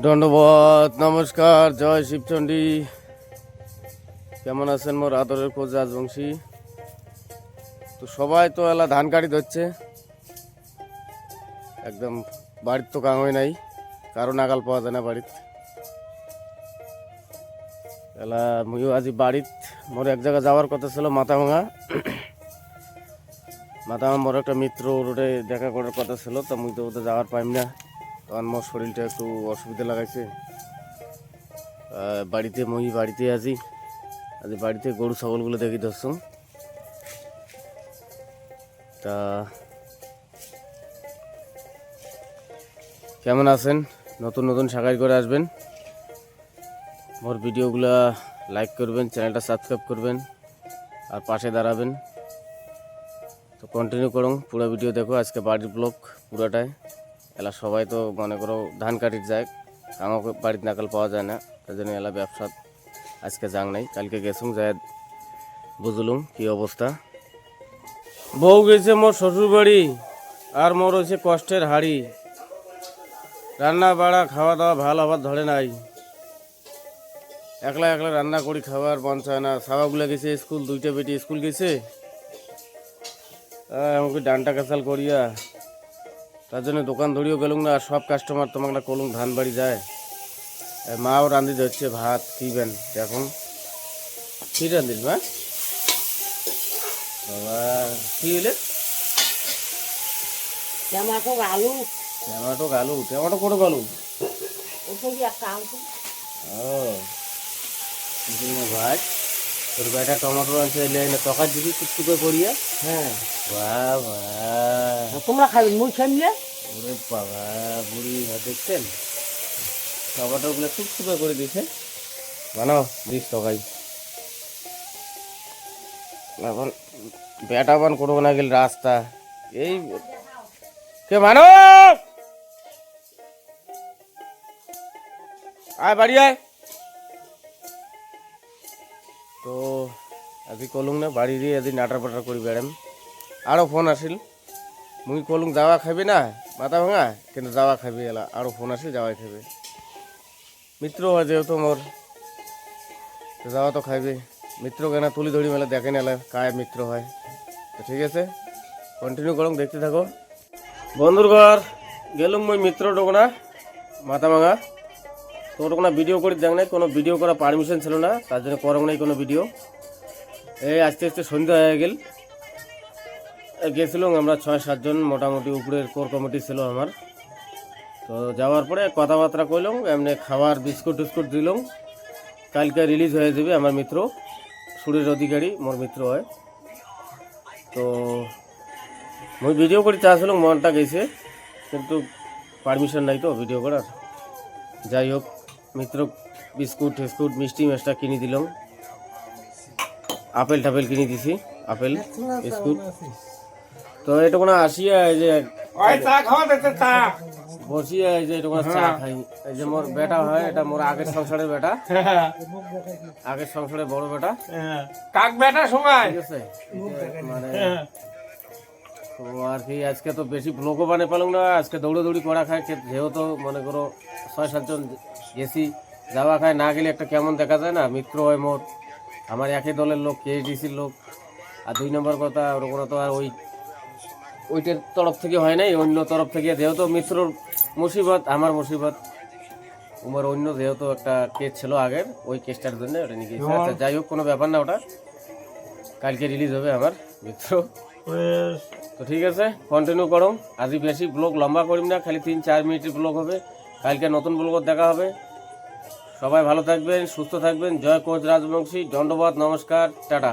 দণ্ডবাদ নমস্কার, জয় শিবচণ্ডী কেমন আছেন মোর আদরের কোচ রাজবংশী? তো সবাই তো এলা ধান কাটি ধরছে। একদম বাড়ির তো কাঙই নাই, কারও নাগাল পাওয়া যায় না বাড়িত। এলা মুইও আজি বাড়িত, মোর এক জায়গা যাওয়ার কথা ছিল মাথা ভাঙা মাথা ভাঙা মোর একটা মিত্র রোডে দেখা করার কথা ছিল, তা মুই তো ওদের যাওয়ার পাইম না। কারণ মোর শরীরটা একটু অসুবিধা লাগাইছে। বাড়িতে মই বাড়িতে আছি। আজ বাড়িতে গরু, ছাগলগুলো দেখি ধরছুম তা কেমন আছেন? নতুন নতুন সাকার করে আসবেন। মোর ভিডিওগুলা লাইক করবেন, চ্যানেলটা সাবস্ক্রাইব করবেন, আর পাশে দাঁড়াবেন। তো কন্টিনিউ করুন, পুরো ভিডিও দেখো, আজকে বাড়ির ব্লগ পুরাটাই। এলা সবাই তো মনে করো ধান কাটির যায় আমাকে বাড়িতে নাকাল পাওয়া যায় না, তার জন্য এলা ব্যবসা আজকে যাং নাই, কালকে গেছুম যায় বুঝলুম কি অবস্থা। বউ গেছে মোর শ্বশুর বাড়ি আর মোর হয়েছে কষ্টের হাড়ি। রান্না বাড়া, খাওয়া দাওয়া ভালো আবার ধরে নাই। একলা একলা রান্না করি, খাবার মন চায় না। সাবাগুলা গেছে স্কুল, দুইটা বেটি স্কুল গেছে। আমাকে ডান্টা কাঁচাল করিয়া তার জন্য দোকান ধরিও গেলুম না আর সব কাস্টমার তোমাকে না কলুম ধান বাড়ি যায় মাও রান্ধি হচ্ছে ভাত কিবেন এখন কি রান্ধিস মা? বাবা কি হলে টমাটো আলু। টমেটো আলু টমেটো কোনো আলু ওটা কি একটা আলু। ও ভাত তোর বেটা টমেটো আনছে এলে তকার দিবি টুকটুকে করিয়া হ্যাঁ। বাহ বাহ তোমরা খাবে মুই খাইলে ওরে বাবা বুড়ি ভাত দেখছেন? টমেটোগুলো টুকটুকে করে দিছে বানাও দিস তকাই এখন বেটা বান করব না গেল রাস্তা। এই কে মানো আয় বাড়ি আয়। তো আজি কলুং না, বাড়ি দিয়ে আজি নাটার পাটার করি বেড়াম। আরও ফোন আসিল। মুই কলুং যাওয়া খাবি না, মাথা ভাঙা, কিন্তু যাওয়া খাবি এলা আরও ফোন আসিল, যাওয়াই খাবে মিত্র হয় যেহেতু মোর যাওয়া তো খাইবে। মিত্র কেনা তুলি ধরি মেলা দেখে এলা কায় মিত্র হয়। তো ঠিক আছে কন্টিনিউ করুন, দেখতে থাকো। বন্ধুর ঘর, গেলুম মই মিত্র টোকনা মাথা ভাঙা। তো ওটা কোনো ভিডিও করে দেখ নাই, কোনো ভিডিও করা পারমিশন ছিল না, তার জন্য করব নাই কোনো ভিডিও এই আস্তে আস্তে সন্ধ্যা হয়ে গেল। গেছিলাম আমরা ছয় সাতজন মোটামুটি উপরের কোর কমিটি ছিল আমার। তো যাওয়ার পরে কথাবার্তা কইলাম, এমনি খাবার, বিস্কুট টিস্কুট দিলাম। কালকে রিলিজ হয়ে যাবে আমার মিত্র, সুরের অধিকারী, মোর মিত্র হয়। তো মুই ভিডিও করে চাচ্ছিলাম মনটা গেছে, কিন্তু পারমিশন নাই তো ভিডিও করার। যাই হোক। মিত্র বিস্কুট টিস্কুট মিষ্টি মেশটা কিনে দিলাম। আপেল টাপেল কিনে দিছি আপেল বিস্কুট। তো এটা কোনো আসিয়া এই যে এই যে এটা কোনো চা খাই। এই যে মোর বেটা হয় এটা মোর আগের সংসারের বেটা। আগের সংসারের বড় বেটা। কাক বেটা সময় ঠিক আছে? মানে তো আর কি আজকে তো বেশি ব্লগও বানিয়ে পেলাম না আজকে দৌড়াদৌড়ি করা খায় যেহেতু মনে করো ছয় সাতজন গেছি যাওয়া খায় না গেলে একটা কেমন দেখা যায় না? মিত্র হয় মোট। আমার একই দলের লোক কেএসডিসির লোক। আর দুই নম্বর কথা ওরকম তো আর ওই ওইটার তরফ থেকে হয় নাই অন্য তরফ থেকে। যেহেতু মিত্রর মুসিবত আমার মুসিবত। উমার অন্য যেহেতু একটা কেস ছিল আগের ওই কেসটার জন্য ওটা নিয়ে গেছে আচ্ছা যাই হোক কোনো ব্যাপার না ওটা। কালকে রিলিজ হবে আমার মিত্র। তো ঠিক আছে কন্টিনিউ করো আজি বেশি ব্লগ লম্বা করিম না, খালি তিন চার মিনিটের ব্লগ হবে। কালকে নতুন ব্লগ দেখা হবে। সবাই ভালো থাকবেন, সুস্থ থাকবেন। জয় কোচ রাজবংশী, দণ্ডবাদ, নমস্কার, টাটা।